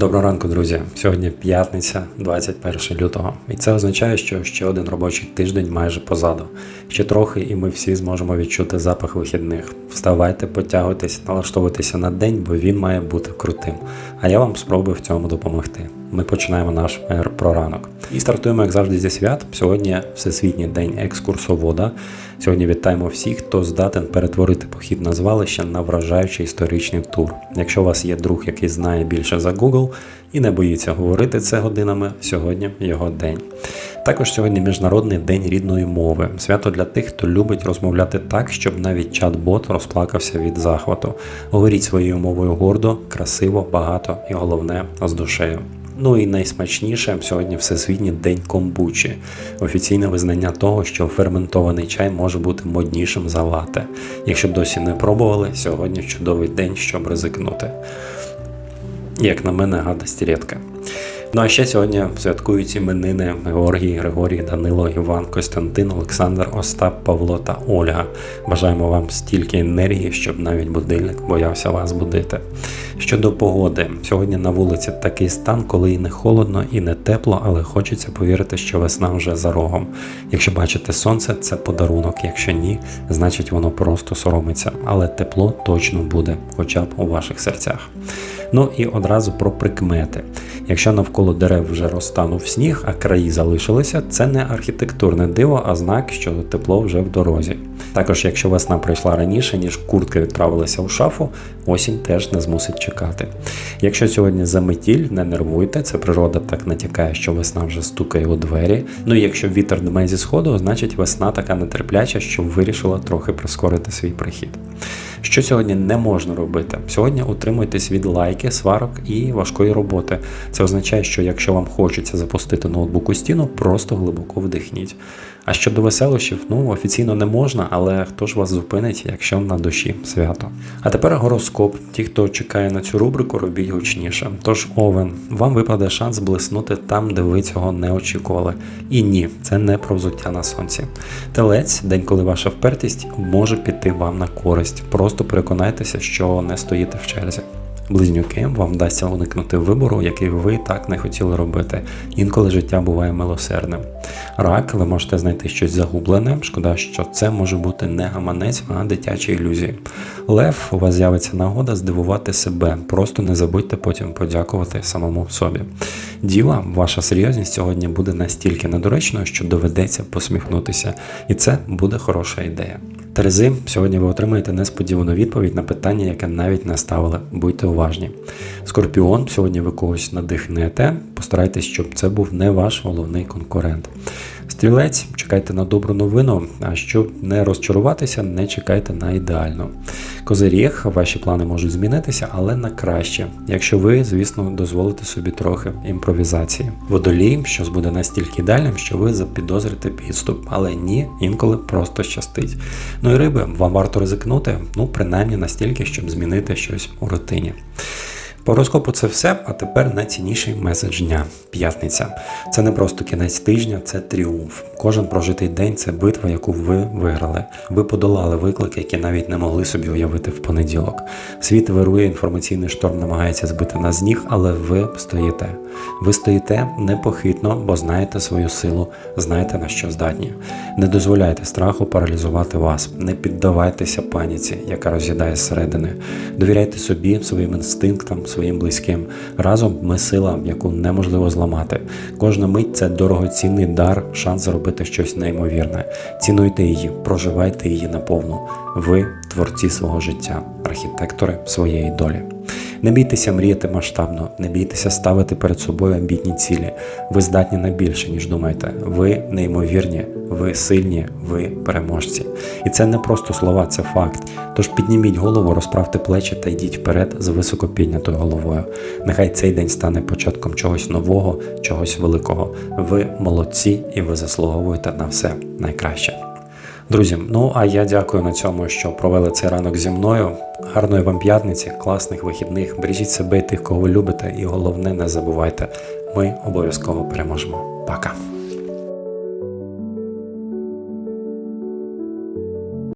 Доброго ранку, друзі. Сьогодні п'ятниця, 21 лютого, і це означає, що ще один робочий тиждень майже позаду. Ще трохи, і ми всі зможемо відчути запах вихідних. Вставайте, потягуйтесь, налаштовуйтеся на день, бо він має бути крутим. А я вам спробую в цьому допомогти. Ми починаємо наш р про ранок. І стартуємо, як завжди, зі свят. Сьогодні Всесвітній день екскурсовода. Сьогодні вітаємо всіх, хто здатен перетворити похід на звалище на вражаючий історичний тур. Якщо у вас є друг, який знає більше за Google і не боїться говорити це годинами, сьогодні його день. Також сьогодні Міжнародний день рідної мови. Свято для тих, хто любить розмовляти так, щоб навіть чат-бот розплакався від захвату. Говоріть своєю мовою гордо, красиво, багато і головне з душею. Ну і найсмачніше сьогодні Всесвітній день комбучі, офіційне визнання того, що ферментований чай може бути моднішим за лате. Якщо б досі не пробували, сьогодні чудовий день, щоб ризикнути. Як на мене, гадость рідка. Ну а ще сьогодні святкують іменини Георгій, Григорій, Данило, Іван, Костянтин, Олександр, Остап, Павло та Ольга. Бажаємо вам стільки енергії, щоб навіть будильник боявся вас будити. Щодо погоди, сьогодні на вулиці такий стан, коли і не холодно, і не тепло, але хочеться повірити, що весна вже за рогом. Якщо бачите сонце, це подарунок. Якщо ні, значить воно просто соромиться. Але тепло точно буде, хоча б у ваших серцях. Ну і одразу про прикмети. Якщо навколо дерев вже розтанув сніг, а краї залишилися, це не архітектурне диво, а знак, що тепло вже в дорозі. Також, якщо весна прийшла раніше, ніж куртка відправилася у шафу, осінь теж не змусить чекати. Якщо сьогодні заметіль, не нервуйте, це природа так натякає, що весна вже стукає у двері. Ну і якщо вітер дме зі сходу, значить весна така нетерпляча, що вирішила трохи прискорити свій прихід. Що сьогодні не можна робити? Сьогодні утримуйтесь від лайки, сварок і важкої роботи. Це означає, що якщо вам хочеться запустити ноутбук у стіну, просто глибоко вдихніть. А щодо веселощів, ну офіційно не можна, але хто ж вас зупинить, якщо на душі свято? А тепер гороскоп. Ті, хто чекає на цю рубрику, робіть гучніше. Тож, Овен, вам випаде шанс блиснути там, де ви цього не очікували. І ні, це не про взуття на сонці. Телець, день, коли ваша впертість може піти вам на користь. Переконайтеся, що не стоїте в черзі. Близнюки вам вдасться уникнути вибору, який ви так не хотіли робити. Інколи життя буває милосердним. Рак, ви можете знайти щось загублене. Шкода, що це може бути не гаманець, а дитячі ілюзії. Лев, у вас з'явиться нагода здивувати себе. Просто не забудьте потім подякувати самому собі. Діва, ваша серйозність сьогодні буде настільки недоречною, що доведеться посміхнутися, і це буде хороша ідея. Терези, сьогодні ви отримаєте несподівану відповідь на питання, яке навіть не ставили. Будьте уважні. Скорпіон, сьогодні ви когось надихнете. Постарайтесь, щоб це був не ваш головний конкурент. Стрілець, чекайте на добру новину, а щоб не розчаруватися, не чекайте на ідеальну. Козиріг, ваші плани можуть змінитися, але на краще, якщо ви, звісно, дозволите собі трохи імпровізації. Водолій, щось буде настільки ідеальним, що ви запідозрите підступ, але ні, інколи просто щастить. Ну і риби, вам варто ризикнути, ну принаймні настільки, щоб змінити щось у рутині. По гороскопу це все, а тепер найцінніший меседж дня п'ятниця. Це не просто кінець тижня, це тріумф. Кожен прожитий день це битва, яку ви виграли. Ви подолали виклики, які навіть не могли собі уявити в понеділок. Світ вирує, інформаційний шторм намагається збити нас з ніг, але ви стоїте. Ви стоїте непохитно, бо знаєте свою силу, знаєте на що здатні. Не дозволяйте страху паралізувати вас, не піддавайтеся паніці, яка роз'їдає зсередини. Довіряйте собі, своїм інстинктам, своїм близьким. Разом ми сила, яку неможливо зламати. Кожна мить це дорогоцінний дар, шанс зробити щось неймовірне. Цінуйте її, проживайте її наповну. Ви творці свого життя, архітектори своєї долі. Не бійтеся мріяти масштабно, не бійтеся ставити перед собою амбітні цілі. Ви здатні на більше, ніж думаєте. Ви неймовірні, ви сильні, ви переможці. І це не просто слова, це факт. Тож підніміть голову, розправте плечі та йдіть вперед з високо піднятою головою. Нехай цей день стане початком чогось нового, чогось великого. Ви молодці і ви заслуговуєте на все найкраще. Друзі, ну а я дякую на цьому, що провели цей ранок зі мною. Гарної вам п'ятниці, класних вихідних. Бережіть себе і тих, кого любите, і головне, не забувайте, ми обов'язково переможемо. Пока!